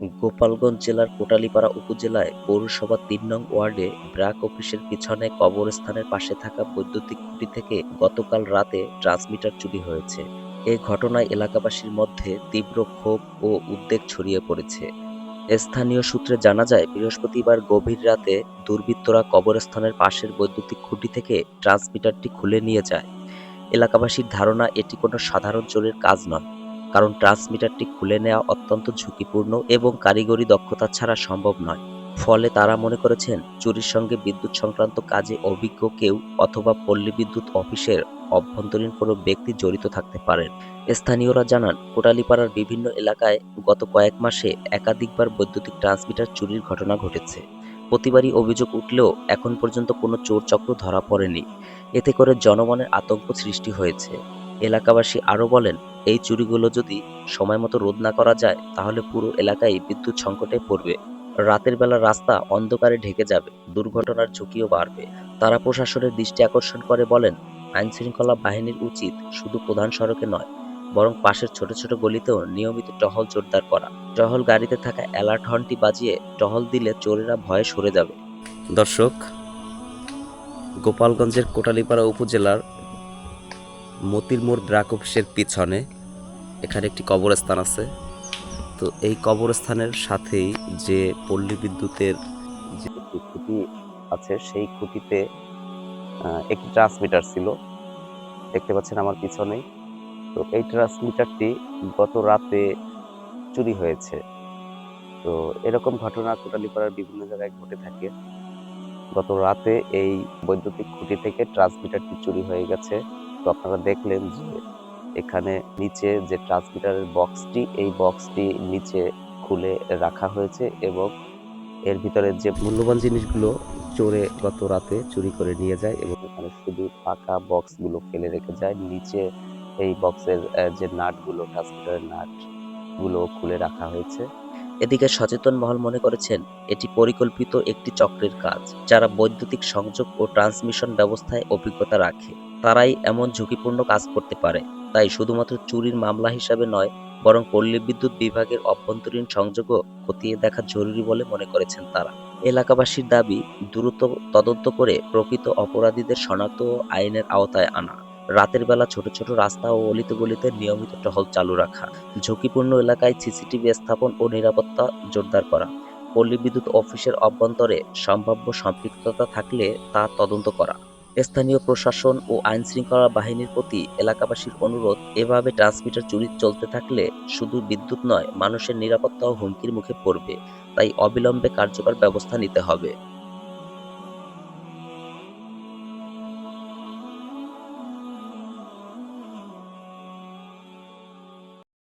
গোপালগঞ্জ জেলার কোটালীপাড়া উপজেলায় পৌরসভা তিন নং ওয়ার্ডে ব্র্যাক অফিসের পিছনে কবরস্থানের পাশে থাকা বৈদ্যুতিক খুঁটি থেকে গতকাল রাতে ট্রান্সমিটার চুরি হয়েছে। এ ঘটনায় এলাকাবাসীর মধ্যে তীব্র ক্ষোভ ও উদ্বেগ ছড়িয়ে পড়েছে। স্থানীয় সূত্রে জানা যায়, বৃহস্পতিবার গভীর রাতে দুর্বৃত্তরা কবরস্থানের পাশের বৈদ্যুতিক খুঁটি থেকে ট্রান্সমিটারটি খুলে নিয়ে যায়। এলাকাবাসীর ধারণা, এটি কোনো সাধারণ চোরের কাজ নয়। কারণ ট্রান্সমিটারটি খুলে নেওয়া অত্যন্ত ঝুঁকিপূর্ণ এবং কারিগরি দক্ষতা ছাড়া সম্ভব নয়। ফলে তারা মনে করেছেন, চুরির সঙ্গে বিদ্যুৎ সংক্রান্ত কাজে অভিজ্ঞ কেউ অথবা পল্লী বিদ্যুৎ অফিসের অভ্যন্তরীণ কোনো ব্যক্তি জড়িত থাকতে পারেন। স্থানীয়রা জানান, কোটালীপাড়ার বিভিন্ন এলাকায় গত কয়েক মাসে একাধিকবার বৈদ্যুতিক ট্রান্সমিটার চুরির ঘটনা ঘটেছে। প্রতিবারই অভিযোগ উঠলেও এখন পর্যন্ত কোনো চোর চক্র ধরা পড়েনি। এতে করে জনমনের আতঙ্ক সৃষ্টি হয়েছে। এলাকাবাসী আরও বলেন, এই চুরিগুলো যদি সময় মতো রোধ না করা যায়, তাহলে পুরো এলাকায় বিদ্যুৎ সংকটে পড়বে। রাতের বেলা রাস্তা অন্ধকারে ঢেকে যাবে, দুর্ঘটনার ঝুঁকিও বাড়বে। তারা প্রশাসনের দৃষ্টি আকর্ষণ করে বলেন, আইনশৃঙ্খলা বাহিনীর উচিত শুধু প্রধান সড়কে নয়, বরং পাশের ছোট ছোট গলিতেও নিয়মিত টহল জোরদার করা। টহল গাড়িতে থাকা অ্যালার্ট হর্নটি বাজিয়ে টহল দিলে চোরেরা ভয়ে সরে যাবে। দর্শক, গোপালগঞ্জের কোটালীপাড়া উপজেলার মতির মোড় ব্রাক অফিসের পিছনে এখানে একটি কবরস্থান আছে। তো এই কবরস্থানের সাথেই যে পল্লী বিদ্যুতের যে খুঁটি আছে, সেই খুঁটিতে একটি ট্রান্সমিটার ছিল। দেখতে পাচ্ছেন আমার পিছনেই। তো এই ট্রান্সমিটারটি গত রাতে চুরি হয়েছে। তো এরকম ঘটনা কোটালীপাড়ার বিভিন্ন জায়গায় ঘটে থাকে। গত রাতে এই বৈদ্যুতিক খুঁটি থেকে ট্রান্সমিটারটি চুরি হয়ে গেছে। তো আপনারা দেখলেন যে এখানে নিচে যে ট্রান্সমিটারের বক্সটি এই বক্সটি নিচে খুলে রাখা হয়েছে এবং এর ভিতরে যে মূল্যবান জিনিসগুলো চোরে গত রাতে চুরি করে নিয়ে যায় এবং এখানে শুধু ফাঁকা বক্সগুলো ফেলে রেখে যায়, নিচে এই বক্সের যে নাটগুলো ট্রান্সমিটারের নাটগুলো খুলে রাখা হয়েছে। এদিকে সচেতন মহল মনে করেছেন, এটি পরিকল্পিত একটি চক্রের কাজ, যারা বৈদ্যুতিক সংযোগ ও ট্রান্সমিশন ব্যবস্থায় অভিজ্ঞতা রাখে। তারাই এমন ঝুঁকিপূর্ণ কাজ করতে পারে। তাই শুধুমাত্র চুরির মামলা হিসাবে নয়, বরং পল্লী বিদ্যুৎ বিভাগের অভ্যন্তরীণ সংযোগও খতিয়ে দেখা জরুরি বলে মনে করেছেন তারা। এলাকাবাসীর দাবি, দ্রুত তদন্ত করে প্রকৃত অপরাধীদের শনাক্ত ও আইনের আওতায় আনা। রাতের বেলা ছোট ছোট রাস্তা ও অলিতে গলিতে নিয়মিত টহল চালু রাখা। ঝুঁকিপূর্ণ এলাকায় সিসিটিভি স্থাপন ও নিরাপত্তা জোরদার করা। পল্লী বিদ্যুৎ অফিসের অভ্যন্তরে সম্ভাব্য সম্পৃক্ততা থাকলে তা তদন্ত করা। স্থানীয় প্রশাসন ও আইন শৃঙ্খলা বাহিনীর প্রতি এলাকাবাসীর অনুরোধ, এভাবে ট্রান্সমিটার চুরি চলতে থাকলে শুধু বিদ্যুৎ নয়, মানুষের নিরাপত্তাও হুমকির মুখে পড়বে। তাই অবিলম্বে কার্যকর ব্যবস্থা নিতে হবে।